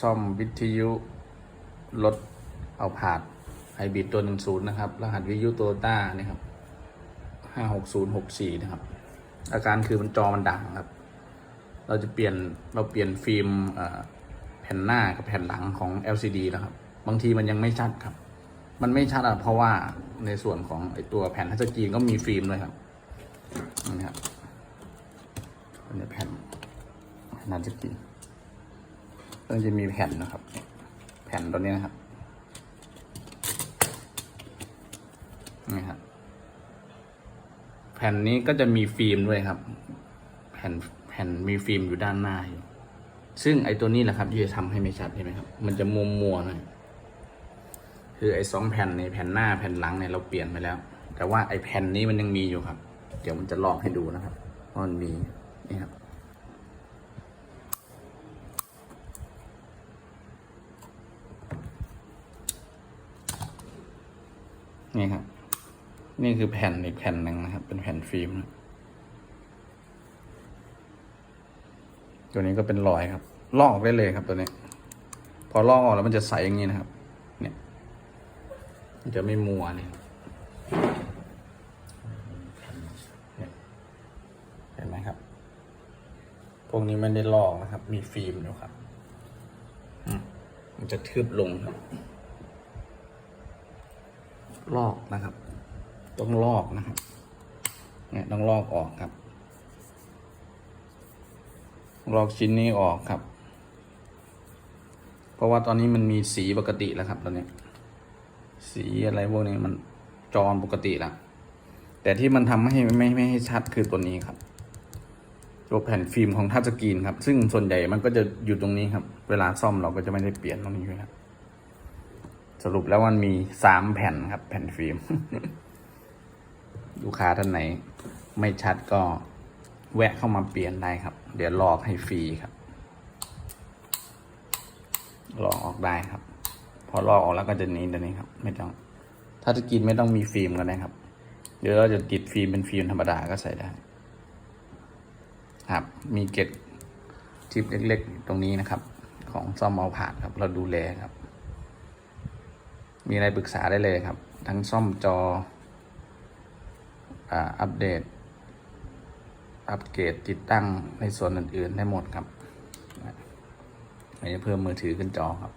ซ่อมวิทยุรถเอาผาดไฮบริดตัวหนึ่งศูนย์นะครับ รหัสวิทยุโตโยต้านี่ครับห้าหกศูนย์หกสี่นะครับ อาการคือมันจอมันดังครับ เราจะเปลี่ยนเราเปลี่ยนฟิล์มแผ่นหน้ากับแผ่นหลังของ LCD นะครับ บางทีมันยังไม่ชัดครับ มันไม่ชัดอะเพราะว่าในส่วนของไอตัวแผ่นทัชสกรีนก็มีฟิล์มด้วยครับนี่ครับอันนี้แผ่นนทัชสก รีนก็จะมีแผ่นนะครับ แผ่นตัวนี้นะครับนี่ครับ แผ่นนี้ก็จะมีฟิล์มด้วยครับ แผ่นแผ่นมีฟิล์มอยู่ด้านหน้าอยู่ ซึ่งไอ้ตัวนี้แหละครับที่จะทำให้ไม่ชัดเห็นไหมครับ มันจะมัวมัวๆหน่อยคือไอ้สองแผ่นในแผ่นหน้าแผ่นหลังเนี่ยเราเปลี่ยนไปแล้ว แต่ว่าไอ้แผ่นนี้มันยังมีอยู่ครับ เดี๋ยวมันจะลอกให้ดูนะครับว่ามันมีนี่ครับ นี่ครับ นี่คือแผ่นอีกแผ่นหนึ่งนะครับ เป็นแผ่นฟิล์ม ตัวนี้ก็เป็นรอยครับลอกได้เลยครับตัวนี้ พอลอกออกแล้วมันจะใสอย่างนี้นะครับ เนี่ยมันจะไม่มัวเนี่ยเห็นไหมครับ พวกนี้ไม่ได้ลอกนะครับ มีฟิล์มอยู่ครับมมันจะทึบลงครับ ลอกนะครับ ต้องลอกนะครับเนี่ยต้องลอกออกครับ ลอกชิ้นนี้ออกครับ เพราะว่าตอนนี้มันมีสีปกติแล้วครับ ตอนนี้ สีอะไรพวกนี้มันจอปกติแล้วแต่ที่มันทำให้ไม่ไม่ให้ชัดคือตัวนี้ครับตัวแผ่นฟิล์มของทัชสกรีนครับ ซึ่งส่วนใหญ่มันก็จะอยู่ตรงนี้ครับ เวลาซ่อมเราก็จะไม่ได้เปลี่ยนตรงนี้ด้วยครับ สรุปแล้วมันมีสามแผ่นครับ แผ่นฟิล์ม ลูกค้าท่านไหน ไม่ชัดก็แวะเข้ามาเปลี่ยนได้ครับ เดี๋ยวลอกให้ฟรีครับ ลอกออกได้ครับ พอลอกออกแล้วก็จะนี้ตัวนี้ครับ ไม่ต้อง ถ้าจะกินไม่ต้องมีฟิล์มก็ได้ครับ เดี๋ยวเราจะติดฟิล์มเป็นฟิล์มธรรมดาก็ใส่ได้ ครับ มีเกล็ดทิปเล็กๆ ตรงนี้นะครับ ของซ่อมเอาผาดครับ เราดูแลครับ มีอะไรปรึกษาได้เลยครับ ทั้งซ่อมจออ่าอัปเดต อัปเกรดติดตั้งในส่วนอื่น ๆ ได้หมดครับอันนี้เพิ่มมือถือขึ้นจอครับ